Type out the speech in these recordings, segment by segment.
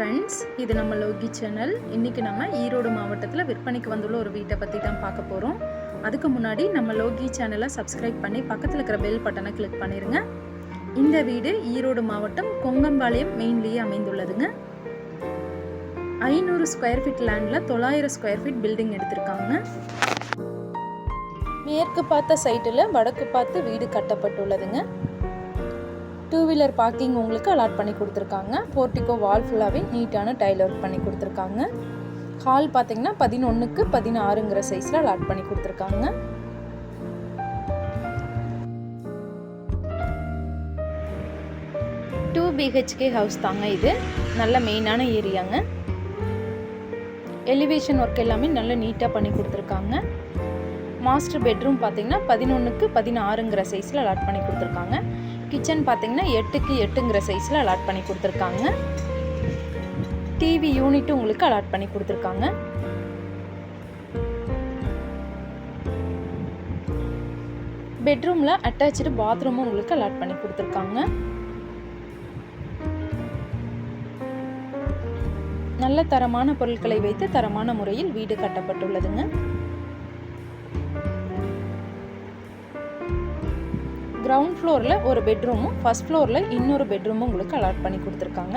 Friends இது நம்ம Loki channel. இன்றைக்கி நம்ம ஈரோடு மாவட்டத்தில் விற்பனைக்கு வந்துள்ள ஒரு வீட்டை பற்றி தான் பார்க்க போகிறோம் அதுக்கு முன்னாடி நம்ம லோகி சேனலை சப்ஸ்கிரைப் பண்ணி பக்கத்தில் இருக்கிற பெல் பட்டனை கிளிக் பண்ணிடுங்க இந்த வீடு ஈரோடு மாவட்டம் கொங்கம்பாளையம் மெயின்லேயே அமைந்துள்ளதுங்க. ஐநூறு ஸ்கொயர் ஃபீட் லேண்டில் தொள்ளாயிரம் ஸ்கொயர் ஃபீட் பில்டிங் எடுத்திருக்காங்க. மேற்கு பார்த்த சைட்டில் வடக்கு பார்த்து வீடு கட்டப்பட்டுள்ளதுங்க. டூ வீலர் பார்க்கிங் உங்களுக்கு அலாட் பண்ணி கொடுத்துருக்காங்க. போர்ட்டிகோ வால் ஃபுல்லாகவே நீட்டான டைல் ஒர்க் பண்ணி கொடுத்துருக்காங்க. ஹால் பார்த்தீங்கன்னா பதினொன்றுக்கு பதினாறுங்கிற சைஸில் அலாட் பண்ணி கொடுத்துருக்காங்க. டூ பிஹெச்கே ஹவுஸ் தாங்க இது. நல்ல மெயினான ஏரியாங்க. எலிவேஷன் ஒர்க் எல்லாமே நல்ல நீட்டாக பண்ணி கொடுத்துருக்காங்க. மாஸ்டர் பெட்ரூம் பார்த்தீங்கன்னா பதினொன்றுக்கு பதினாறுங்கிற சைஸில் அலாட் பண்ணி கொடுத்துருக்காங்க. கிச்சன் பார்த்தீங்கன்னா எட்டுக்கு எட்டுங்கிற சைஸில் அலாட் பண்ணி கொடுத்துருக்காங்க. டிவி யூனிட்டும் உங்களுக்கு அலாட் பண்ணி கொடுத்துருக்காங்க. பெட்ரூமில் அட்டாச்சு பாத்ரூமும் உங்களுக்கு அலாட் பண்ணி கொடுத்துருக்காங்க. நல்ல தரமான பொருட்களை வைத்து தரமான முறையில் வீடு கட்டப்பட்டுள்ளதுங்க. கிரவுண்ட் ஃப்ளோரில் ஒரு பெட்ரூமும் ஃபஸ்ட் ஃப்ளோரில் இன்னொரு பெட்ரூமும் உங்களுக்கு அலாட் பண்ணி கொடுத்துருக்காங்க.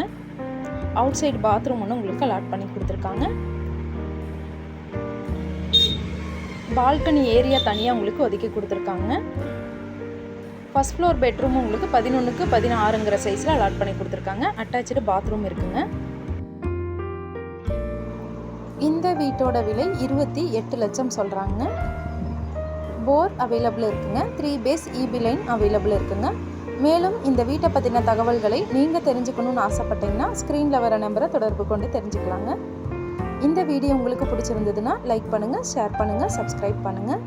அவுட் சைடு பாத்ரூம் ஒன்று உங்களுக்கு அலாட் பண்ணி கொடுத்துருக்காங்க. பால்கனி ஏரியா தனியாக உங்களுக்கு ஒதுக்கி கொடுத்துருக்காங்க. ஃபஸ்ட் ஃப்ளோர் பெட்ரூம் உங்களுக்கு பதினொன்றுக்கு பதினாறுங்கிற சைஸில் அலாட் பண்ணி கொடுத்துருக்காங்க. அட்டாச்சு பாத்ரூம் இருக்குங்க. இந்த வீட்டோட விலை இருபத்தி எட்டு லட்சம் சொல்கிறாங்க போர் அவைலபிள் இருக்குங்க. Three phase EB line available இருக்குங்க. மேலும் இந்த வீட்டை பற்றின தகவல்களை நீங்கள் தெரிஞ்சுக்கணும்னு ஆசைப்பட்டீங்கன்னா ஸ்க்ரீனில் வர நம்பரை தொடர்பு கொண்டு தெரிஞ்சுக்கலாங்க. இந்த வீடியோ உங்களுக்கு பிடிச்சிருந்ததுன்னா லைக் பண்ணுங்கள் ஷேர் பண்ணுங்கள் சப்ஸ்கிரைப் பண்ணுங்கள்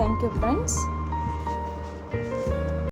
தேங்க்யூ ஃப்ரெண்ட்ஸ்